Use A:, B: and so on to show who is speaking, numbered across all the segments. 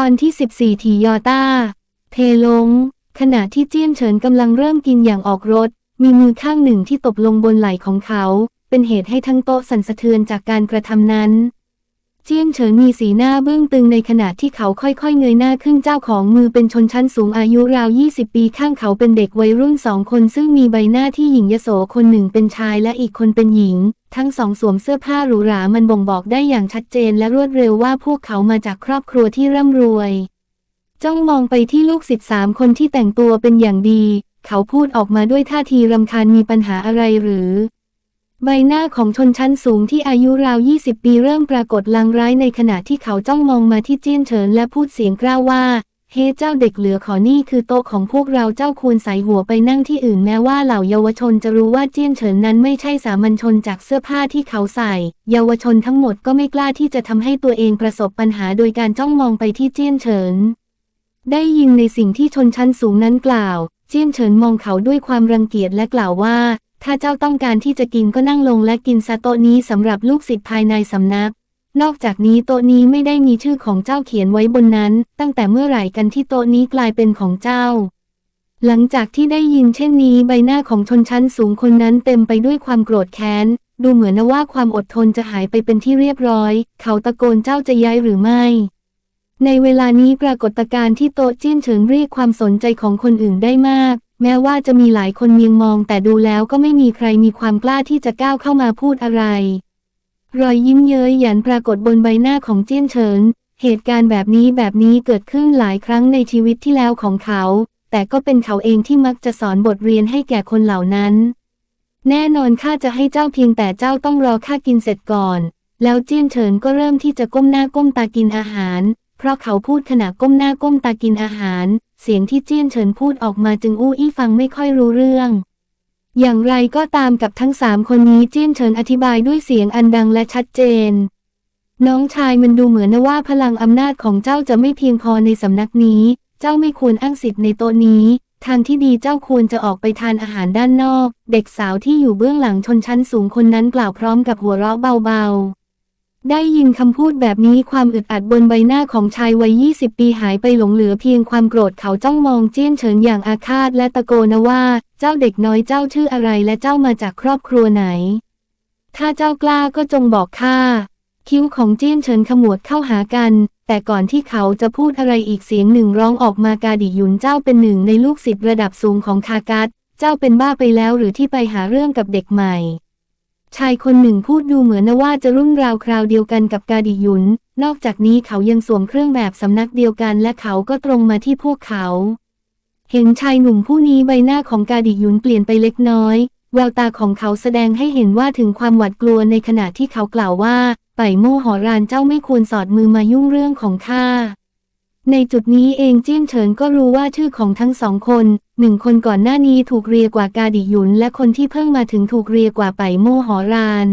A: อนที่ 14 ทียอต้า เทลง ขณะที่เจี้ยนเฉินกำลังเริ่มกินอย่างออกรถ มีมือข้างหนึ่งที่ตบลงบนไหล่ของเขา เป็นเหตุให้ทั้งโต๊ะสั่นสะเทือนจากการกระทำนั้น เจี้ยนเฉินมีสีหน้าเบื้องตึงในขณะที่เขาค่อยๆ เงยหน้าขึ้นเจ้าของมือเป็นชนชั้นสูงอายุราว 20 ปีข้างเขาเป็นเด็กวัยรุ่นสองคนซึ่งมีใบหน้าที่หญิงยโสคนหนึ่งเป็นชายและอีกคนเป็นหญิง ทั้งสองสวมเสื้อผ้าหรูหรามันบ่งบอกได้อย่างชัดเจนและรวดเร็วว่าพวกเขามาจากครอบครัวที่ร่ำรวย จ้องมองไปที่ลูกศิษย์สามคนที่แต่งตัวเป็นอย่างดี เขาพูดออกมาด้วยท่าทีรำคาญมีปัญหาอะไรหรือ ใบหน้าของชนชั้นสูงที่อายุราว 20 ปีเริ่มปรากฏลางร้ายในขณะที่เขาจ้องมองมาที่เจี้ยนเฉินและพูดเสียงกล้าวว่า เฮ้เจ้าเด็กเหลือขอนี่คือโต๊ะของพวกเราเจ้าควรใส่หัวไปนั่งที่อื่นแม้ว่าเหล่าเยาวชนจะรู้ว่าเจี้ยนเฉินนั้นไม่ใช่สามัญชนจากเสื้อผ้าที่เขาใส่ เยาวชนทั้งหมดก็ไม่กล้าที่จะทำให้ตัวเองประสบปัญหาโดยการจ้องมองไปที่เจี้ยนเฉิน ได้ยินในสิ่งที่ชนชั้นสูงนั้นกล่าว เจี้ยนเฉินมองเขาด้วยความรังเกียจและกล่าวว่า ถ้าเจ้าต้องการที่จะกินก็นั่งลงและกินซะโต๊ะนี้สำหรับลูกศิษย์ภายในสำนัก นอกจากนี้โต๊ะนี้ไม่ได้มีชื่อของเจ้าเขียนไว้บนนั้น ตั้งแต่เมื่อไหร่กันที่โต๊ะนี้กลายเป็นของเจ้า หลังจากที่ได้ยินเช่นนี้ใบหน้าของชนชั้นสูงคนนั้นเต็มไปด้วยความโกรธแค้น ดูเหมือนว่าความอดทนจะหายไปเป็นที่เรียบร้อย เขาตะโกนเจ้าจะย้ายหรือไม่ ในเวลานี้ปรากฏการณ์ที่โต๊ะจี้นเฉิงเรียกความสนใจของคนอื่นได้มาก แม้ว่าจะมีหลายคนเมียงมองแต่ดูแล้วก็ไม่มีใครมีความกล้าที่จะก้าวเข้ามาพูดอะไร รอยยิ้มเย้ยหยันปรากฏบนใบหน้าของเจี้ยนเฉิน เหตุการณ์แบบนี้แบบนี้เกิดขึ้นหลายครั้งในชีวิตที่แล้วของเขา แต่ก็เป็นเขาเองที่มักจะสอนบทเรียนให้แก่คนเหล่านั้น แน่นอนข้าจะให้เจ้าเพียงแต่เจ้าต้องรอข้ากินเสร็จก่อน แล้วเจี้ยนเฉินก็เริ่มที่จะก้มหน้าก้มตากินอาหาร เพราะเขาพูดขณะก้มหน้าก้มตากินอาหาร เสียงที่เจี้ยนเฉินพูดออกมาจึงอู้อี้ฟังไม่ค่อยรู้เรื่อง อย่างไรก็ตามกับทั้งสามคนนี้เจี้ยนเฉินอธิบายด้วยเสียงอันดังและชัดเจน น้องชายมันดูเหมือนนะว่าพลังอำนาจของเจ้าจะไม่เพียงพอในสำนักนี้ เจ้าไม่ควรอ้างสิทธิ์ในโต๊ะนี้ ทางที่ดีเจ้าควรจะออกไปทานอาหารด้านนอก เด็กสาวที่อยู่เบื้องหลังชนชั้นสูงคนนั้นกล่าวพร้อมกับหัวเราะเบาๆ ได้ยินคำพูดแบบนี้ความอึดอัดบนใบหน้าของชายวัย 20 ปีหายไปหลงเหลือเพียงความโกรธเขาจ้องมองเจี้ยนเฉินอย่างอาฆาตและตะโกนว่า เจ้าเด็กน้อยเจ้าชื่ออะไรและเจ้ามาจากครอบครัวไหน ถ้าเจ้ากล้าก็จงบอกข้า คิ้วของเจี้ยนเฉินขมวดเข้าหากัน แต่ก่อนที่เขาจะพูดอะไรอีกเสียงหนึ่งร้องออกมากาดิยุนเจ้าเป็นหนึ่งในลูกศิษย์ระดับสูงของคากัส เจ้าเป็นบ้าไปแล้วหรือที่ไปหาเรื่องกับเด็กใหม่ ชายคนหนึ่งพูดดูเหมือนว่าจะรุ่นราวคราวเดียวกันกับกาดิยุน นอกจากนี้เขายังสวมเครื่องแบบสำนักเดียวกันและเขาก็ตรงมาที่พวกเขา เห็นชายหนุ่มผู้นี้ใบหน้าของกาดิยุนเปลี่ยนไปเล็กน้อย แววตาของเขาแสดงให้เห็นว่าถึงความหวาดกลัวในขณะที่เขากล่าวว่า ไปโม่หอรานเจ้าไม่ควรสอดมือมายุ่งเรื่องของข้า ในจุดนี้เองเจี้ยนเฉินก็รู้ว่าชื่อของทั้งสองคนหนึ่งคนก่อนหน้านี้ถูกเรียกว่ากาดิยุน และคนที่เพิ่งมาถึงถูกเรียกว่าไปโม่หอราน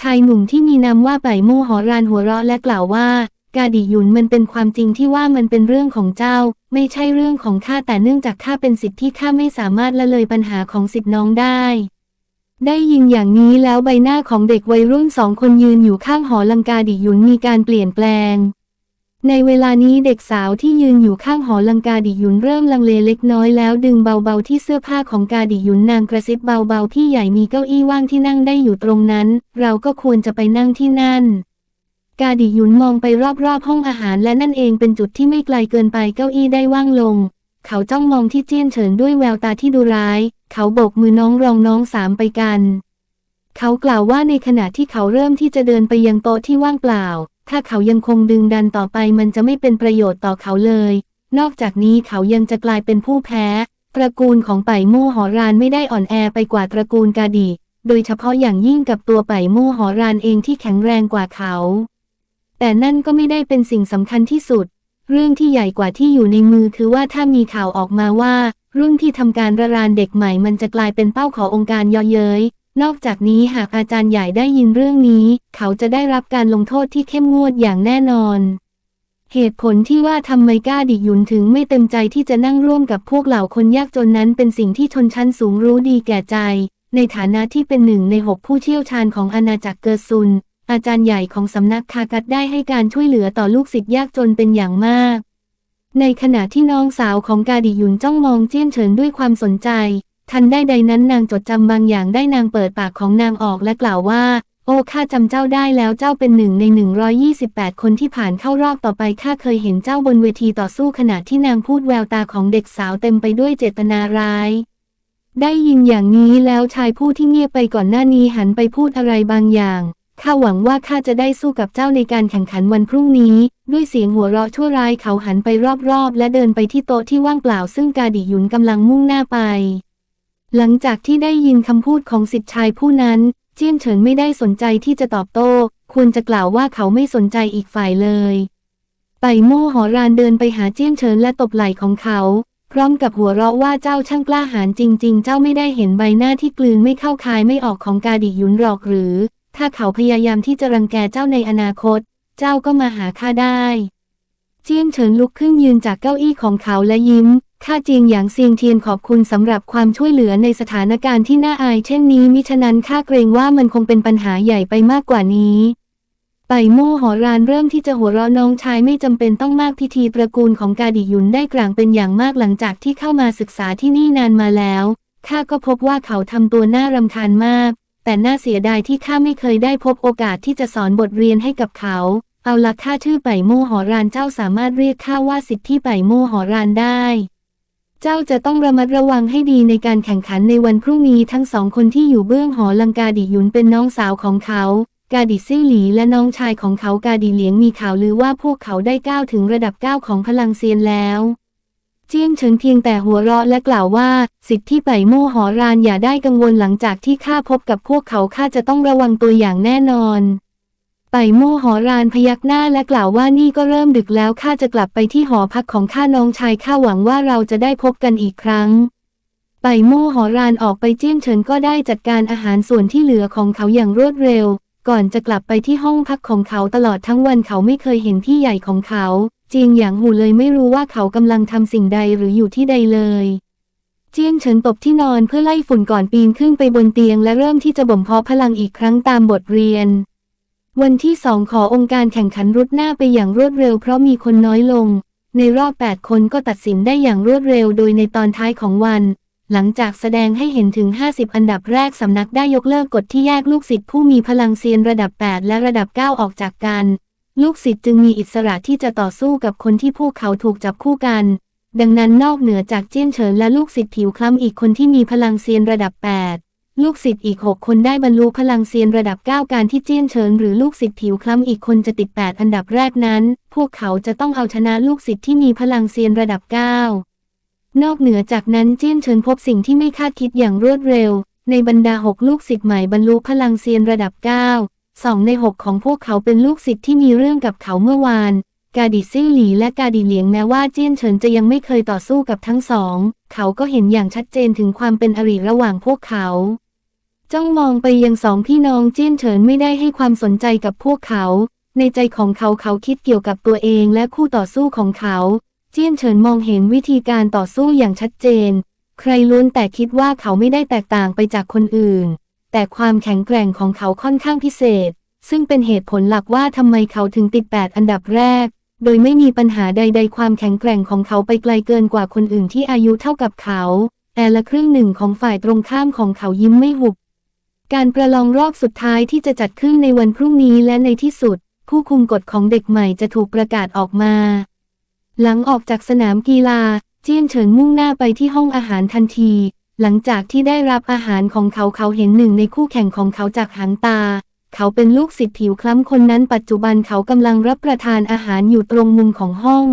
A: ชายหนุ่มที่มีนามว่าไปโม่หอรานหัวเราะและกล่าวว่า กาดิยุนมันเป็นความจริงที่ว่ามันเป็นเรื่องของเจ้า ไม่ใช่เรื่องของข้าแต่เนื่องจากข้าเป็นสิทธิ์ที่ข้าไม่สามารถละเลยปัญหาของสิทธิ์น้องได้ได้ยินอย่างนี้แล้วใบหน้าของเด็กวัยรุ่นสองคนยืนอยู่ข้างหอลังกาดิยุนมีการเปลี่ยนแปลง ในเวลานี้เด็กสาวที่ยืนอยู่ข้างหอลังกาดิยุนเริ่มลังเลเล็กน้อยแล้วดึงเบาๆที่เสื้อผ้าของกาดิยุนนางกระซิบเบาๆพี่ใหญ่มีเก้าอี้ว่างที่นั่งได้อยู่ตรงนั้น เราก็ควรจะไปนั่งที่นั่น กาดิยุนมองไปรอบๆห้องอาหารและนั่นเองเป็นจุดที่ไม่ไกลเกินไปเก้าอี้ได้ว่างลง เขาจ้องมองที่เจี้ยนเฉินด้วยแววตาที่ดูร้าย เขาโบกมือน้องรองน้องสามไปกัน เขากล่าวว่าในขณะที่เขาเริ่มที่จะเดินไปยังโต๊ะที่ว่างเปล่า ถ้าเขายังคงดึงดันต่อไปมันจะไม่เป็นประโยชน์ต่อเขาเลย นอกจากนี้เขายังจะกลายเป็นผู้แพ้ ตระกูลของไปโม่หอรานไม่ได้อ่อนแอไปกว่าตระกูลกาดี โดยเฉพาะอย่างยิ่งกับตัวไปโม่หอรานเองที่แข็งแรงกว่าเขา แต่นั่นก็ไม่ได้เป็นสิ่งสำคัญที่สุด เรื่องที่ใหญ่กว่าที่อยู่ในมือคือว่าถ้ามีข่าวออกมาว่า รุ่นที่ทำการระรานเด็กใหม่มันจะกลายเป็นเป้าขององค์การย่อเย้ย นอกจากนี้หากอาจารย์ใหญ่ได้ยินเรื่องนี้ เขาจะได้รับการลงโทษที่เข้มงวดอย่างแน่นอน เหตุผลที่ว่าทำไมก้าดิยุนถึงไม่เต็มใจที่จะนั่งร่วมกับพวกเหล่าคนยากจนนั้นเป็นสิ่งที่ชนชั้นสูงรู้ดีแก่ใจ ในฐานะที่เป็นหนึ่งในหกผู้เชี่ยวชาญของอาณาจักรเกอร์ซุน อาจารย์ใหญ่ของสำนักคากัดได้ให้การช่วยเหลือต่อลูกศิษย์ยากจนเป็นอย่างมาก ในขณะที่น้องสาวของกาดิยุนจ้องมองเจี้ยนเฉินด้วยความสนใจ ทันได้ใดนั้นนางจดจำบางอย่างได้นางเปิดปากของนางออกและกล่าวว่า โอ้ข้าจำเจ้าได้แล้วเจ้าเป็นหนึ่งใน 128 คนที่ผ่านเข้ารอบต่อไปข้าเคยเห็นเจ้าบนเวทีต่อสู้ขณะที่นางพูดแววตาของเด็กสาวเต็มไปด้วยเจตนาร้าย ได้ยินอย่างนี้แล้วชายผู้ที่เงียบไปก่อนหน้านี้หันไปพูดอะไรบางอย่างข้าหวังว่าข้าจะได้สู้กับเจ้าในการแข่งขันวันพรุ่งนี้ ด้วยเสียงหัวเราะชั่วร้ายเขาหันไปรอบๆ และเดินไปที่โต๊ะที่ว่างเปล่าซึ่งกาดิยุนกำลังมุ่งหน้าไป หลังจากที่ได้ยินคำพูดของสิทธิชายผู้นั้น เจี้ยนเฉินไม่ได้สนใจที่จะตอบโต้ ควรจะกล่าวว่าเขาไม่สนใจอีกฝ่ายเลย ไปโม่หอรานเดินไปหาเจี้ยนเฉินและตบไหล่ของเขา พร้อมกับหัวเราะว่าเจ้าช่างกล้าหาญจริง ๆ เจ้าไม่ได้เห็นใบหน้าที่กลืนไม่เข้าคายไม่ออกของกาดิยุนหรอกหรือ ถ้าเขาพยายามที่จะรังแกเจ้าในอนาคต เจ้าก็มาหาข้าได้ เจียงเฉินลุกขึ้นยืนจากเก้าอี้ของเขาและยิ้ม ข้าจริงอย่างเซียงเทียนขอบคุณสำหรับความช่วยเหลือในสถานการณ์ที่น่าอายเช่นนี้มิฉะนั้นข้าเกรงว่ามันคงเป็นปัญหาใหญ่ไปมากกว่านี้ ไปโม่หอรานเริ่มที่จะหัวเราะน้องชายไม่จำเป็นต้องมากพิธีตระกูลของกาดิยุนได้กลางเป็นอย่างมากหลังจากที่เข้ามาศึกษาที่นี่นานมาแล้วข้าก็พบว่าเขาทำตัวน่ารำคาญมาก แต่น่าเสียดายที่ข้าไม่เคยได้พบโอกาสที่จะสอนบทเรียนให้กับเขา เอาละข้าชื่อไปโมหอรานเจ้าสามารถเรียกข้าว่าสิทธิไปโมหอรานได้ เจ้าจะต้องระมัดระวังให้ดีในการแข่งขันในวันพรุ่งนี้ทั้งสองคนที่อยู่เบื้องหอลังกาดิยุนเป็นน้องสาวของเขา กาดิซิ่หลีและน้องชายของเขากาดิเหลียงมีข่าวลือว่าพวกเขาได้ก้าวถึงระดับก้าวของพลังเซียนแล้ว เจียงเฉินเพียงแต่หัวเราะและกล่าวว่า สิทธิไปโม่หอรานอย่าได้กังวลหลังจากที่ข้าพบกับพวกเขาข้าจะต้องระวังตัวอย่างแน่นอน ไปโม่หอรานพยักหน้าและกล่าวว่านี่ก็เริ่มดึกแล้วข้าจะกลับไปที่หอพักของข้าน้องชายข้าหวังว่าเราจะได้พบกันอีกครั้ง ไปโม่หอรานออกไปเจียงเฉินก็ได้จัดการอาหารส่วนที่เหลือของเขาอย่างรวดเร็ว ก่อนจะกลับไปที่ห้องพักของเขาตลอดทั้งวันเขาไม่เคยเห็นพี่ใหญ่ของเขาเจียงหยางหูเลยไม่รู้ว่าเขากำลังทำสิ่งใดหรืออยู่ที่ใดเลยเจียงเฉินตบที่นอนเพื่อไล่ฝุ่นก่อนปีนขึ้นไปบนเตียงและเริ่มที่จะบ่มเพาะพลังอีกครั้งตามบทเรียน วันที่สองขอองค์การแข่งขันรุดหน้าไปอย่างรวดเร็วเพราะมีคนน้อยลง ในรอบ 8 คนก็ตัดสินได้อย่างรวดเร็วโดยในตอนท้ายของวัน หลังจากแสดงให้เห็นถึง 50 อันดับแรกสำนักได้ยกเลิกกฎที่แยกลูกศิษย์ผู้มีพลังเซียนระดับ 8 และระดับ 9 ออกจากกัน ลูกศิษย์จึงมีอิสระที่จะต่อสู้กับคนที่พวกเขาถูกจับคู่กัน ดังนั้นนอกเหนือจากเจี้ยนเฉินและลูกศิษย์ผิวคล้ำอีกคนที่มีพลังเซียนระดับ 8 ลูกศิษย์อีก 6 คนได้บรรลุพลังเซียนระดับ 9 การที่เจี้ยนเฉินหรือลูกศิษย์ผิวคล้ำอีกคนจะติด 8 อันดับแรกนั้น พวกเขาจะต้องเอาชนะลูกศิษย์ที่มีพลังเซียนระดับ 9 นอกเหนือจากนั้นเจี้ยนเฉินพบสิ่งที่ไม่คาดคิดอย่างรวดเร็ว ในบรรดา 6 ลูกศิษย์ใหม่บรรลุพลังเซียนระดับ9สองในหกของพวกเขาเป็นลูกศิษย์ที่มีเรื่องกับเขาเมื่อวาน กาดิซิ่งหลีและกาดิเหลียงแม้ว่าเจี้ยนเฉินจะยังไม่เคยต่อสู้กับทั้งสอง เขาก็เห็นอย่างชัดเจนถึงความเป็นอริระหว่างพวกเขา จ้องมองไปยังสองพี่น้องเจี้ยนเฉินไม่ได้ให้ความสนใจกับพวกเขา ในใจของเขาเขาคิดเกี่ยวกับตัวเองและคู่ต่อสู้ของเขา เจี้ยนเฉินมองเห็นวิธีการต่อสู้อย่างชัดเจน ใครล้วนแต่คิดว่าเขาไม่ได้แตกต่างไปจากคนอื่น แต่ความแข็งแกร่งของเขาค่อนข้างพิเศษ ซึ่งเป็นเหตุผลหลักว่าทำไมเขาถึงติด 8 อันดับแรก โดยไม่มีปัญหาใด ๆ ความแข็งแกร่งของเขาไปไกลเกินกว่าคนอื่นที่อายุเท่ากับเขาแอละครึ่งหนึ่งของฝ่ายตรงข้ามของเขายิ้มไม่หุบ การประลองรอบสุดท้ายที่จะจัดขึ้นในวันพรุ่งนี้และในที่สุด ผู้คุมกฎของเด็กใหม่จะถูกประกาศออกมา หลังออกจากสนามกีฬา เจียนเฉินมุ่งหน้าไปที่ห้องอาหารทันที หลังจากที่ได้รับอาหารของเขาเขาเห็นหนึ่งในคู่แข่งของเขาจากหางตา เขาเป็นลูกศิษย์ผิวคล้ำคนนั้นปัจจุบันเขากำลังรับประทานอาหารอยู่ตรงมุมของห้อง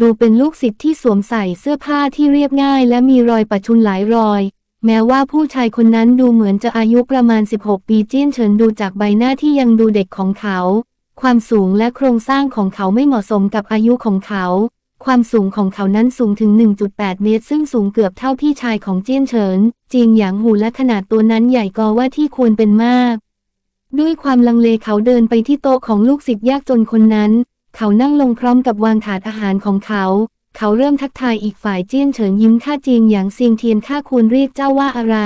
A: ดูเป็นลูกศิษย์ที่สวมใส่เสื้อผ้าที่เรียบง่าย และมีรอยปะชุนหลายรอย แม้ว่าผู้ชายคนนั้นดูเหมือนจะอายุประมาณ 16 ปีเจี้ยนเฉินดูจากใบหน้าที่ยังดูเด็กของเขา ความสูงและโครงสร้างของเขาไม่เหมาะสมกับอายุของเขา ความสูงของเขานั้นสูงถึง 1.8 เมตร ซึ่งสูงเกือบเท่าพี่ชายของเจี้ยนเฉินจีนหยางหูและขนาดตัวนั้นใหญ่กว่าที่ควรเป็นมาก ด้วยความลังเลเขาเดินไปที่โต๊ะของลูกศิษย์ยากจนคนนั้น เขานั่งลงพร้อมกับวางถาดอาหารของเขา เขาเริ่มทักทายอีกฝ่ายเจี้ยนเฉินยิ้มค่าจีนหยางเซียงเทียนค่าควรเรียกเจ้าว่าอะไร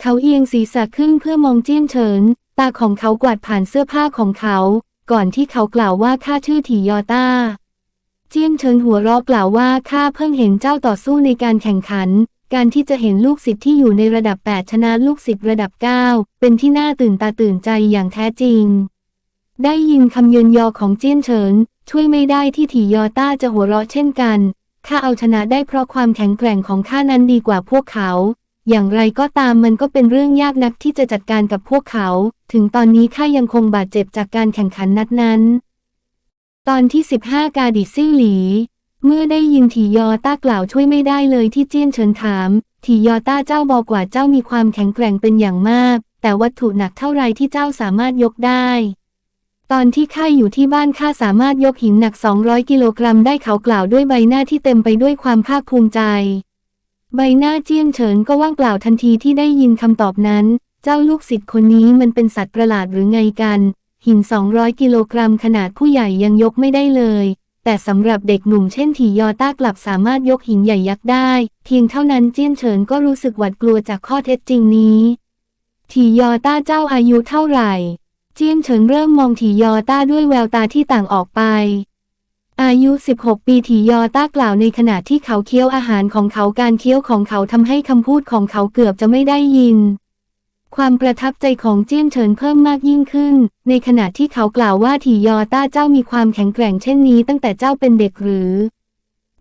A: เขาเอียงศีรษะขึ้นเพื่อมองเจี้ยนเฉิน ตาของเขากวาดผ่านเสื้อผ้าของเขา ก่อนที่เขากล่าวว่าข้าชื่อถียอต้า เจียงเฉินหัวเราะกล่าวว่าข้าเพิ่งเห็นเจ้าต่อสู้ในการแข่งขัน การที่จะเห็นลูกศิษย์ที่อยู่ในระดับ 8 ชนะลูกศิษย์ระดับ 9 เป็นที่น่าตื่นตาตื่นใจอย่างแท้จริงได้ยินคำเยินยอของเจียนเฉิน ช่วยไม่ได้ที่ถียอต้าจะหัวเราะเช่นกัน ข้าเอาชนะได้เพราะความแข็งแกร่งของข้านั้นดีกว่าพวกเขา อย่างไรก็ตามมันก็เป็นเรื่องยากนักที่จะจัดการกับพวกเขา ถึงตอนนี้ข้ายังคงบาดเจ็บจากการแข่งขันนัดนั้น ตอนที่ 15 กาดิซิ่งหลี เมื่อได้ยินถียอต้ากล่าวช่วยไม่ได้เลยที่เจี้ยนเฉินถาม ถียอต้าเจ้าบอกว่าเจ้ามีความแข็งแกร่งเป็นอย่างมาก แต่วัตถุหนักเท่าไรที่เจ้าสามารถยกได้ ตอนที่ข้าอยู่ที่บ้านข้าสามารถยกหินหนัก 200 กิโลกรัมได้เขากล่าวด้วยใบหน้าที่เต็มไปด้วยความภาคภูมิใจ ใบหน้าเจี้ยนเฉินก็ว่างเปล่าทันทีที่ได้ยินคำตอบนั้น เจ้าลูกศิษย์คนนี้มันเป็นสัตว์ประหลาดหรือไงกัน หิน 200 กิโลกรัมขนาดผู้ใหญ่ยังยกไม่ได้เลย แต่สำหรับเด็กหนุ่มเช่นถียอต้ากลับสามารถยกหินใหญ่ยักษ์ได้ เพียงเท่านั้นเจี้ยนเฉินก็รู้สึกหวาดกลัวจากข้อเท็จจริงนี้ถียอต้าเจ้าอายุเท่าไหร่ เจี้ยนเฉินเริ่มมองถียอต้าด้วยแววตาที่ต่างออกไป อายุ 16 ปีถียอต้ากล่าวในขณะที่เขาเคี้ยวอาหารของเขาการเคี้ยวของเขาทำให้คำพูดของเขาเกือบจะไม่ได้ยิน ความประทับใจของเจี้ยนเฉินเพิ่มมากยิ่งขึ้น ในขณะที่เขากล่าวว่าถียอต้าเจ้ามีความแข็งแกร่งเช่นนี้ตั้งแต่เจ้าเป็นเด็กหรือ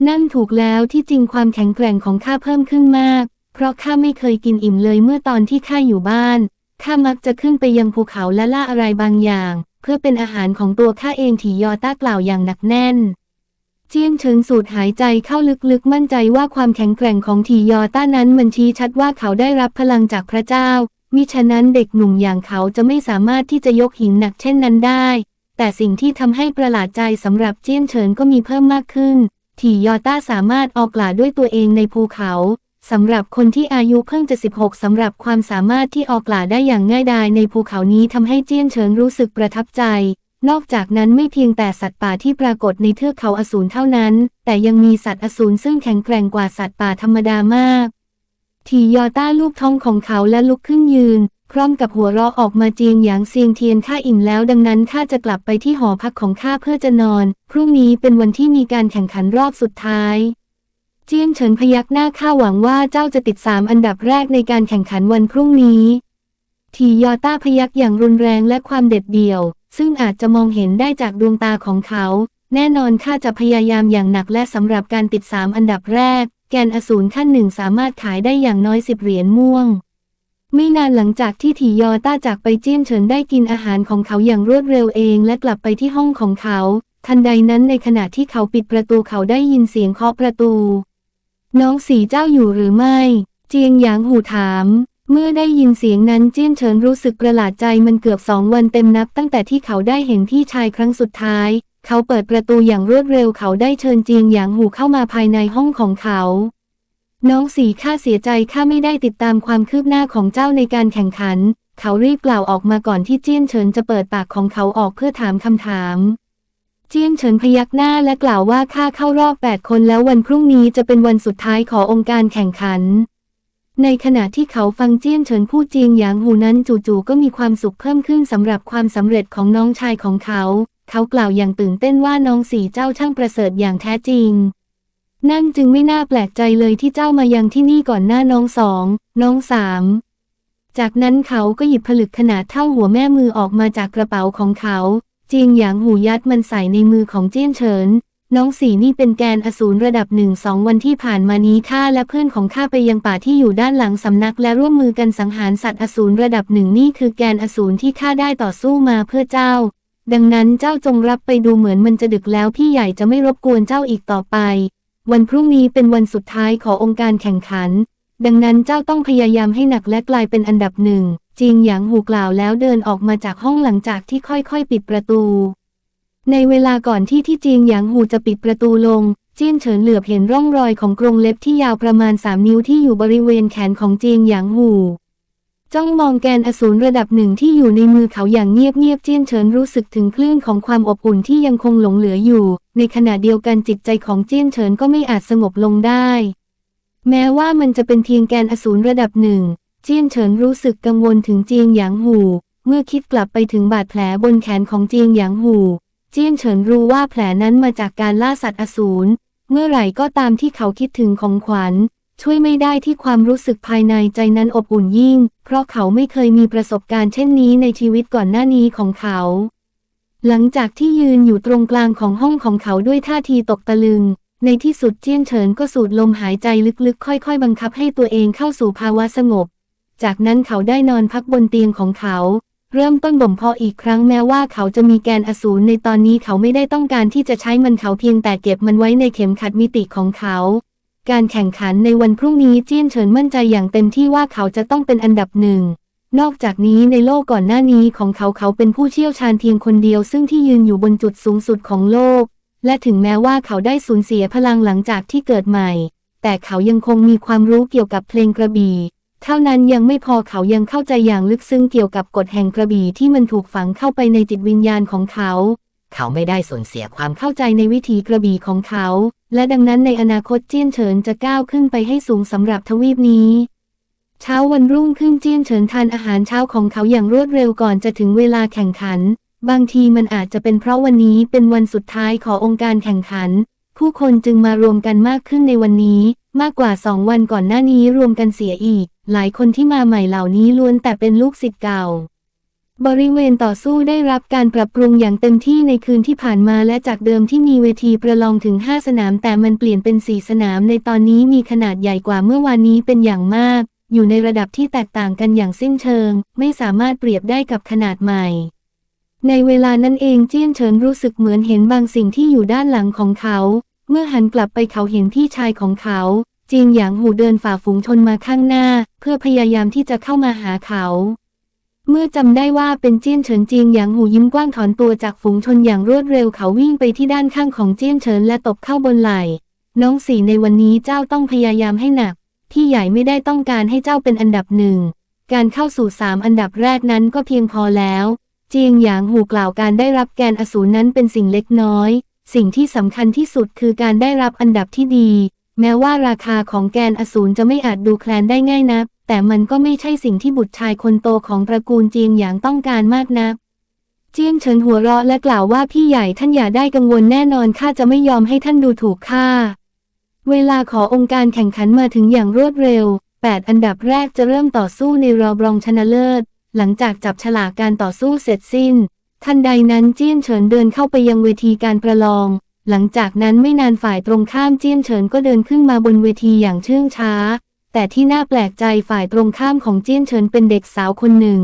A: นั่นถูกแล้วที่จริงความแข็งแกร่งของข้าเพิ่มขึ้นมาก เพราะข้าไม่เคยกินอิ่มเลยเมื่อตอนที่ข้าอยู่บ้าน ข้ามักจะขึ้นไปยังภูเขาและล่าอะไรบางอย่าง เพื่อเป็นอาหารของตัวข้าเองถียอต้ากล่าวอย่างหนักแน่น เจียงเฉินสูดหายใจเข้าลึกๆมั่นใจว่าความแข็งแกร่งของทียอต้านั้นมันชี้ชัดว่าเขาได้รับพลังจากพระเจ้า มิฉะนั้นเด็กหนุ่มอย่างเขาจะไม่สามารถที่จะยกหินหนักเช่นนั้นได้ แต่สิ่งที่ทำให้ประหลาดใจสำหรับเจียงเฉินก็มีเพิ่มมากขึ้นทียอต้าสามารถออกล่าด้วยตัวเองในภูเขา สำหรับคนที่อายุเพิ่งจะ 16 สำหรับความสามารถที่ออกล่าได้อย่างง่ายดายในภูเขานี้ทำให้เจียนเฉินรู้สึกประทับใจ นอกจากนั้นไม่เพียงแต่สัตว์ป่าที่ปรากฏในเทือกเขาอสูรเท่านั้น แต่ยังมีสัตว์อสูรซึ่งแข็งแกร่งกว่าสัตว์ป่าธรรมดามาก ทียอต้าลูกท้องของเขาและลุกขึ้นยืน พร้อมกับหัวเราะออกมาเจียงอย่างเซียงเทียนข้าอิ่มแล้วดังนั้นข้าจะกลับไปที่หอพักของข้าเพื่อจะนอน พรุ่งนี้เป็นวันที่มีการแข่งขันรอบสุดท้าย เจียงเฉินพยักหน้าข้าหวังว่าเจ้าจะติดสามอันดับแรกในการแข่งขันวันพรุ่งนี้ ทียอต้าพยักอย่างรุนแรงและความเด็ดเดี่ยว ซึ่งอาจจะมองเห็นได้จากดวงตาของเขา แน่นอนข้าจะพยายามอย่างหนักและสำหรับการติดสามอันดับแรก แกนอสูรขั้นหนึ่งสามารถขายได้อย่างน้อยสิบเหรียญม่วง ไม่นานหลังจากที่ถียอต้าจากไปเจี้ยนเฉินได้กินอาหารของเขาอย่างรวดเร็วเองและกลับไปที่ห้องของเขา ทันใดนั้นในขณะที่เขาปิดประตูเขาได้ยินเสียงเคาะประตู น้องสีเจ้าอยู่หรือไม่ เจียงหยางหูถาม เมื่อได้ยินเสียงนั้นเจี้ยนเฉินรู้สึกประหลาดใจมันเกือบสองวันเต็มนับ ตั้งแต่ที่เขาได้เห็นพี่ชายครั้งสุดท้าย เขาเปิดประตูอย่างรวดเร็วเขาได้เชิญเจียงหยางหูเข้ามาภายในห้องของเขา น้องสีข้าเสียใจข้าไม่ได้ติดตามความคืบหน้าของเจ้าในการแข่งขัน เขารีบกล่าวออกมาก่อนที่เจี้ยนเฉินจะเปิดปากของเขาออกเพื่อถามคำถาม เจียงเฉินพยักหน้าและกล่าวว่าข้าเข้ารอบ 8 คนแล้ววันพรุ่งนี้จะเป็นวันสุดท้ายขององค์การแข่งขัน ในขณะที่เขาฟังเจี้ยนเฉินพูดเจียงหยางหูนั้นจู่ๆก็มีความสุขเพิ่มขึ้นสำหรับความสำเร็จของน้องชายของเขา เขากล่าวอย่างตื่นเต้นว่าน้องสีเจ้าช่างประเสริฐอย่างแท้จริง นั่นจึงไม่น่าแปลกใจเลยที่เจ้ามายังที่นี่ก่อนหน้าน้องสองน้องสามจากนั้นเขาก็หยิบผลึกขนาดเท่าหัวแม่มือออกมาจากกระเป๋าของเขา จียงหยางหูยัดมันใส่ในมือของเจี้ยนเฉิน น้องสีนี่เป็นแกนอสูรระดับหนึ่งสองวันที่ผ่านมานี้ข้าและเพื่อนของข้าไปยังป่าที่อยู่ด้านหลังสำนักและร่วมมือกันสังหารสัตว์อสูรระดับหนึ่งนี่คือแกนอสูรที่ข้าได้ต่อสู้มาเพื่อเจ้า ดังนั้นเจ้าจงรับไปดูเหมือนมันจะดึกแล้วพี่ใหญ่จะไม่รบกวนเจ้าอีกต่อไป วันพรุ่งนี้เป็นวันสุดท้ายขององค์การแข่งขัน ดังนั้นเจ้าต้องพยายามให้หนักและกลายเป็นอันดับหนึ่งจิงหยางหูกล่าวแล้วเดินออกมาจากห้องหลังจากที่ค่อยๆ ปิดประตู ในเวลาก่อนที่ที่จีงหยางหูจะปิดประตูลงจี้ยนเฉินเหลือบเห็นร่องรอยของกรงเล็บที่ยาวประมาณ3นิ้วที่อยู่บริเวณแขนของจีงหยางหูจ้องมองแกนอสูรระดับหนึ่งที่อยู่ในมือเขาอย่างเงียบๆเจี้ยนเฉินรู้สึกถึงคลื่นของความอบอุ่นที่ยังคงหลงเหลืออยู่ ในขณะเดียวกันจิตใจของเจี้ยนเฉินก็ไม่อาจสงบลงได้ แม้ว่ามันจะเป็นเพียงแกนอสูรระดับหนึ่ง เจียนเฉินรู้สึกกังวลถึงเจียงหยางหู เมื่อคิดกลับไปถึงบาดแผลบนแขนของเจียงหยางหู เจียนเฉินรู้ว่าแผลนั้นมาจากการล่าสัตว์อสูร เมื่อไหร่ก็ตามที่เขาคิดถึงของขวัญ ช่วยไม่ได้ที่ความรู้สึกภายในใจนั้นอบอุ่นยิ่ง เพราะเขาไม่เคยมีประสบการณ์เช่นนี้ในชีวิตก่อนหน้านี้ของเขา หลังจากที่ยืนอยู่ตรงกลางของห้องของเขาด้วยท่าทีตกตะลึง ในที่สุดเจี้ยนเฉินก็สูดลมหายใจลึกๆ ค่อยๆ บังคับให้ตัวเองเข้าสู่ภาวะสงบ จากนั้นเขาได้นอนพักบนเตียงของเขา เริ่มต้นบ่มเพาะอีกครั้งแม้ว่าเขาจะมีแกนอสูรในตอนนี้เขาไม่ได้ต้องการที่จะใช้มันเขาเพียงแต่เก็บมันไว้ในเข็มขัดมิติของเขา การแข่งขันในวันพรุ่งนี้เจี้ยนเฉินมั่นใจอย่างเต็มที่ว่าเขาจะต้องเป็นอันดับหนึ่งนอกจากนี้ในโลกก่อนหน้านี้ของเขาเขาเป็นผู้เชี่ยวชาญเพียงคนเดียวซึ่งที่ยืนอยู่บนจุดสูงสุดของโลก และถึงแม้ว่าเขาได้สูญเสียพลังหลังจากที่เกิดใหม่ แต่เขายังคงมีความรู้เกี่ยวกับเพลงกระบี่ เท่านั้นยังไม่พอเขายังเข้าใจอย่างลึกซึ้งเกี่ยวกับกฎแห่งกระบี่ที่มันถูกฝังเข้าไปในจิตวิญญาณของเขา เขาไม่ได้สูญเสียความเข้าใจในวิถีกระบี่ของเขา และดังนั้นในอนาคตเจี้ยนเฉินจะก้าวขึ้นไปให้สูงสำหรับทวีปนี้เช้าวันรุ่งขึ้นเจี้ยนเฉินทานอาหารเช้าของเขาอย่างรวดเร็วก่อนจะถึงเวลาแข่งขัน บางทีมันอาจจะเป็นเพราะวันนี้เป็นวันสุดท้ายขององค์การแข่งขัน ผู้คนจึงมารวมกันมากขึ้นในวันนี้ มากกว่าสองวันก่อนหน้านี้รวมกันเสียอีก หลายคนที่มาใหม่เหล่านี้ล้วนแต่เป็นลูกศิษย์เก่า บริเวณต่อสู้ได้รับการปรับปรุงอย่างเต็มที่ในคืนที่ผ่านมาและจากเดิมที่มีเวทีประลองถึง 5 สนาม แต่มันเปลี่ยนเป็น 4 สนาม ในตอนนี้มีขนาดใหญ่กว่าเมื่อวานนี้เป็นอย่างมาก อยู่ในระดับที่แตกต่างกันอย่างสิ้นเชิง ไม่สามารถเปรียบได้กับขนาดใหม่ ในเวลานั้นเองเจี้ยนเฉินรู้สึกเหมือนเห็นบางสิ่งที่อยู่ด้านหลังของเขา เมื่อหันกลับไปเขาเห็นพี่ชายของเขาจีนหยางหูเดินฝ่าฝูงชนมาข้างหน้า เพื่อพยายามที่จะเข้ามาหาเขา เมื่อจำได้ว่าเป็นเจี้ยนเฉินจีนหยางหูยิ้มกว้างถอนตัวจากฝูงชนอย่างรวดเร็วเขาวิ่งไปที่ด้านข้างของเจี้ยนเฉินและตบเข้าบนไหล่ น้องสี่ในวันนี้เจ้าต้องพยายามให้หนักพี่ใหญ่ไม่ได้ต้องการให้เจ้าเป็นอันดับหนึ่งการเข้าสู่สามอันดับแรกนั้นก็เพียงพอแล้ว เจียงหยางหูกล่าวการได้รับแกนอสูรนั้นเป็นสิ่งเล็กน้อย สิ่งที่สำคัญที่สุดคือการได้รับอันดับที่ดี แม้ว่าราคาของแกนอสูรจะไม่อาจดูแคลนได้ง่ายนัก แต่มันก็ไม่ใช่สิ่งที่บุตรชายคนโตของตระกูลเจียงหยางต้องการมากนักเจียงเฉินหัวเราะและกล่าวว่าพี่ใหญ่ท่านอย่าได้กังวลแน่นอนข้าจะไม่ยอมให้ท่านดูถูกข้า เวลาขอองค์การแข่งขันมาถึงอย่างรวดเร็ว 8 อันดับแรกจะเริ่มต่อสู้ในรอบรองชนะเลิศ หลังจากจับฉลากการต่อสู้เสร็จสิ้น ทันใดนั้นเจี้ยนเฉินเดินเข้าไปยังเวทีการประลอง หลังจากนั้นไม่นานฝ่ายตรงข้ามเจี้ยนเฉินก็เดินขึ้นมาบนเวทีอย่างเชื่องช้า แต่ที่น่าแปลกใจฝ่ายตรงข้ามของเจี้ยนเฉินเป็นเด็กสาวคนหนึ่ง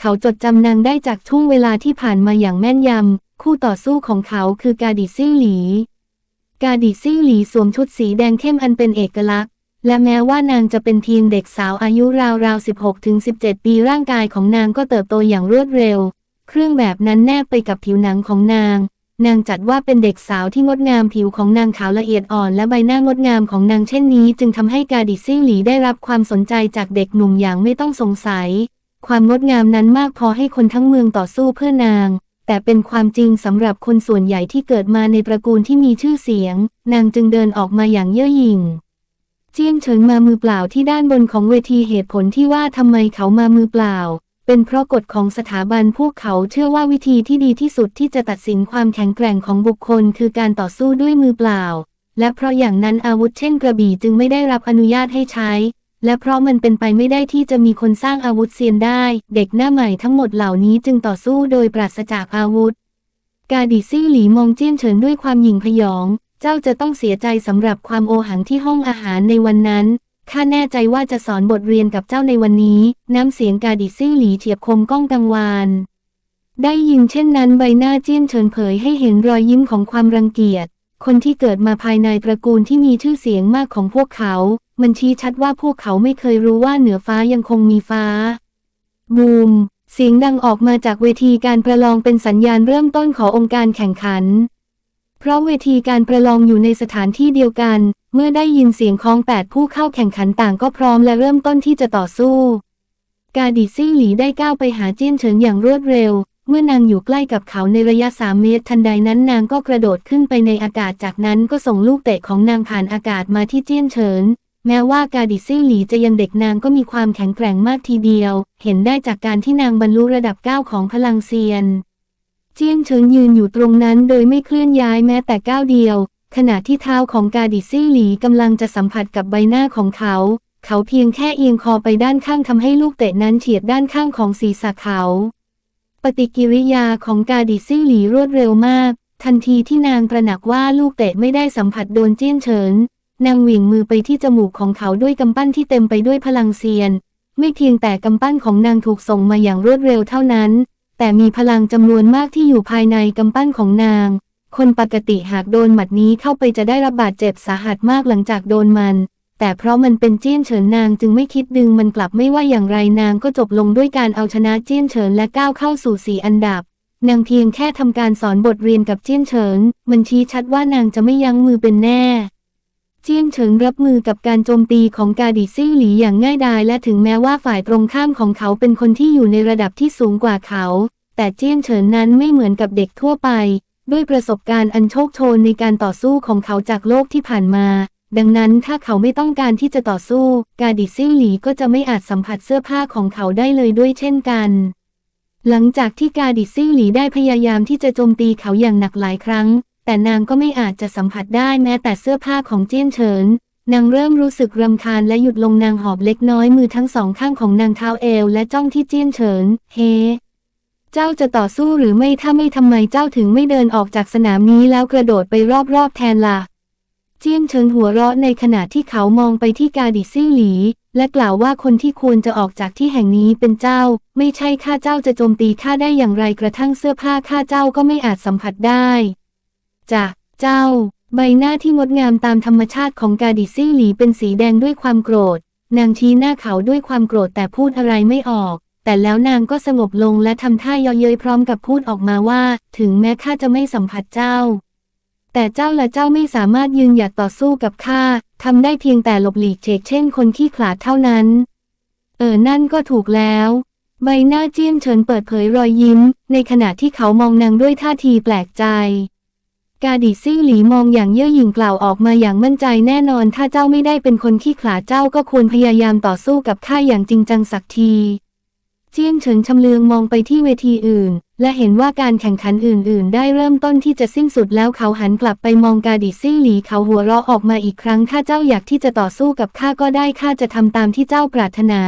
A: เขาจดจำนางได้จากช่วงเวลาที่ผ่านมาอย่างแม่นยำ คู่ต่อสู้ของเขาคือกาดิซิ่วหลี กาดิซิ่วหลีสวมชุดสีแดงเข้มอันเป็นเอกลักษณ์ และแม้ว่านางจะเป็นเพียงเด็กสาวอายุราวๆ16-17 ปีร่างกายของนางก็เติบโตอย่างรวดเร็ว เครื่องแบบนั้นแนบไปกับผิวหนังของนาง นางจัดว่าเป็นเด็กสาวที่งดงามผิวของนางขาวละเอียดอ่อนและใบหน้างดงามของนางเช่นนี้ จึงทำให้กาดิซิ่หลีได้รับความสนใจจากเด็กหนุ่มอย่างไม่ต้องสงสัย ความงดงามนั้นมากพอให้คนทั้งเมืองต่อสู้เพื่อนางแต่เป็นความจริงสำหรับคนส่วนใหญ่ที่เกิดมาในตระกูลที่มีชื่อเสียง นางจึงเดินออกมาอย่างเย่อหยิ่ง เจียงเฉิงมามือเปล่าที่ด้านบนของเวทีเหตุผลที่ว่าทำไมเขามามือเปล่า เป็นเพราะกฎของสถาบันพวกเขาเชื่อว่าวิธีที่ดีที่สุดที่จะตัดสินความแข็งแกร่งของบุคคล คือการต่อสู้ด้วยมือเปล่า และเพราะอย่างนั้นอาวุธเช่นกระบี่จึงไม่ได้รับอนุญาตให้ใช้ และเพราะมันเป็นไปไม่ได้ที่จะมีคนสร้างอาวุธเซียนได้ เด็กหน้าใหม่ทั้งหมดเหล่านี้จึงต่อสู้โดยปราศจากอาวุธ กาดิซี่หลีมองเจี้ยนเฉินด้วยความหยิ่งพยอง เจ้าจะต้องเสียใจสำหรับความโอหังที่ห้องอาหารในวันนั้น ข้าแน่ใจว่าจะสอนบทเรียนกับเจ้าในวันนี้ น้ำเสียงกาดิซี่หลีเฉียบคมก้องกังวาน ได้ยินเช่นนั้นใบหน้าเจี้ยนเฉินเผยให้เห็นรอยยิ้มของความรังเกียจ คนที่เกิดมาภายในตระกูลที่มีชื่อเสียงมากของพวกเขา มันชี้ชัดว่าพวกเขาไม่เคยรู้ว่าเหนือฟ้ายังคงมีฟ้า บูม เสียงดังออกมาจากเวทีการประลองเป็นสัญญาณเริ่มต้นขององค์การแข่งขัน เพราะเวทีการประลองอยู่ในสถานที่เดียวกัน เมื่อได้ยินเสียงของแปดผู้เข้าแข่งขันต่างก็พร้อมและเริ่มต้นที่จะต่อสู้ กาดิซิ่งหลีได้ก้าวไปหาเจี้ยนเฉิงอย่างรวดเร็ว เมื่อนางอยู่ใกล้กับเขาในระยะสามเมตร ทันใดนั้นนางก็กระโดดขึ้นไปในอากาศจากนั้นก็ส่งลูกเตะของนางผ่านอากาศมาที่เจี้ยนเฉิน แม้ว่ากาดิซิ่งหลีจะยังเด็กนางก็มีความแข็งแกร่งมากทีเดียว เห็นได้จากการที่นางบรรลุระดับเก้าของพลังเซียน เจียงเฉิงยืนอยู่ตรงนั้นโดยไม่เคลื่อนย้ายแม้แต่ก้าวเดียว ขณะที่เท้าของกาดิซิ่หลีกำลังจะสัมผัสกับใบหน้าของเขา เขาเพียงแค่เอียงคอไปด้านข้างทำให้ลูกเตะนั้นเฉียดด้านข้างของศีรษะเขา ปฏิกิริยาของกาดิซิ่หลีรวดเร็วมาก ทันทีที่นางตระหนักว่าลูกเตะไม่ได้สัมผัสโดนเจี้ยนเฉินนางเหวี่ยงมือไปที่จมูกของเขาด้วยกำปั้นที่เต็มไปด้วยพลังเซียน ไม่เพียงแต่กำปั้นของนางถูกส่งมาอย่างรวดเร็วเท่านั้น แต่มีพลังจำนวนมากที่อยู่ภายในกำปั้นของนาง คนปกติหากโดนหมัดนี้เข้าไปจะได้รับบาดเจ็บสาหัสมากหลังจากโดนมัน แต่เพราะมันเป็นเจี้ยนเฉินนางจึงไม่คิดดึงมันกลับไม่ว่าอย่างไรนางก็จบลงด้วยการเอาชนะเจี้ยนเฉินและก้าวเข้าสู่สี่อันดับนางเพียงแค่ทำการสอนบทเรียนกับเจี้ยนเฉิน มันชี้ชัดว่านางจะไม่ยั้งมือเป็นแน่ เจียนเฉิงรับมือกับการโจมตีของกาดิซิ่หลีอย่างง่ายดายและถึงแม้ว่าฝ่ายตรงข้ามของเขาเป็นคนที่อยู่ในระดับที่สูงกว่าเขา แต่เจียนเฉินนั้นไม่เหมือนกับเด็กทั่วไป ด้วยประสบการณ์อันโชคโชนในการต่อสู้ของเขาจากโลกที่ผ่านมา ดังนั้นถ้าเขาไม่ต้องการที่จะต่อสู้ กาดิซิ่หลีก็จะไม่อาจสัมผัสเสื้อผ้าของเขาได้เลยด้วยเช่นกัน หลังจากที่กาดิซิ่หลีได้พยายามที่จะโจมตีเขาอย่างหนักหลายครั้ง แต่นางก็ไม่อาจจะสัมผัสได้แม้แต่เสื้อผ้าของเจี้ยนเฉิน นางเริ่มรู้สึกรำคาญและหยุดลงนางหอบเล็กน้อยมือทั้งสองข้างของนางเท้าเอวและจ้องที่เจี้ยนเฉิน เฮ เจ้าจะต่อสู้หรือไม่ถ้าไม่ทำไมเจ้าถึงไม่เดินออกจากสนามนี้แล้วกระโดดไปรอบๆแทนล่ะ เจี้ยนเฉินหัวเราะในขณะที่เขามองไปที่กาดิซิ่งหลี และกล่าวว่าคนที่ควรจะออกจากที่แห่งนี้เป็นเจ้า ไม่ใช่ข้าเจ้าจะโจมตีข้าได้อย่างไรกระทั่งเสื้อผ้าข้าเจ้าก็ไม่อาจสัมผัสได้ จะเจ้า ใบหน้าที่งดงามตามธรรมชาติของกาดิซิ่หลีเป็นสีแดงด้วยความโกรธ นางชี้หน้าเขาด้วยความโกรธแต่พูดอะไรไม่ออก แต่แล้วนางก็สงบลงและทำท่าเยาะเย้ยพร้อมกับพูดออกมาว่า ถึงแม้ข้าจะไม่สัมผัสเจ้า แต่เจ้าและเจ้าไม่สามารถยืนหยัดต่อสู้กับข้าทำได้เพียงแต่หลบหลีกเฉกเช่นคนขี้ขลาดเท่านั้น เออนั่นก็ถูกแล้วใบหน้าเจี้ยนเฉินเปิดเผยรอยยิ้ม ในขณะที่เขามองนางด้วยท่าทีแปลกใจ กาดิซิ่หลีมองอย่างเย่อหยิ่งกล่าวออกมาอย่างมั่นใจแน่นอน ถ้าเจ้าไม่ได้เป็นคนขี้ขลาดเจ้าก็ควรพยายามต่อสู้กับข้าอย่างจริงจังสักทีเจียงเฉินชำเลืองมองไปที่เวทีอื่น และเห็นว่าการแข่งขันอื่น ๆ ได้เริ่มต้นที่จะสิ้นสุดแล้วเขาหันกลับไปมองกาดิซิ่หลีเขาหัวเราะออกมาอีกครั้ง ถ้าเจ้าอยากที่จะต่อสู้กับข้าก็ได้ข้าจะทำตามที่เจ้าปรารถนา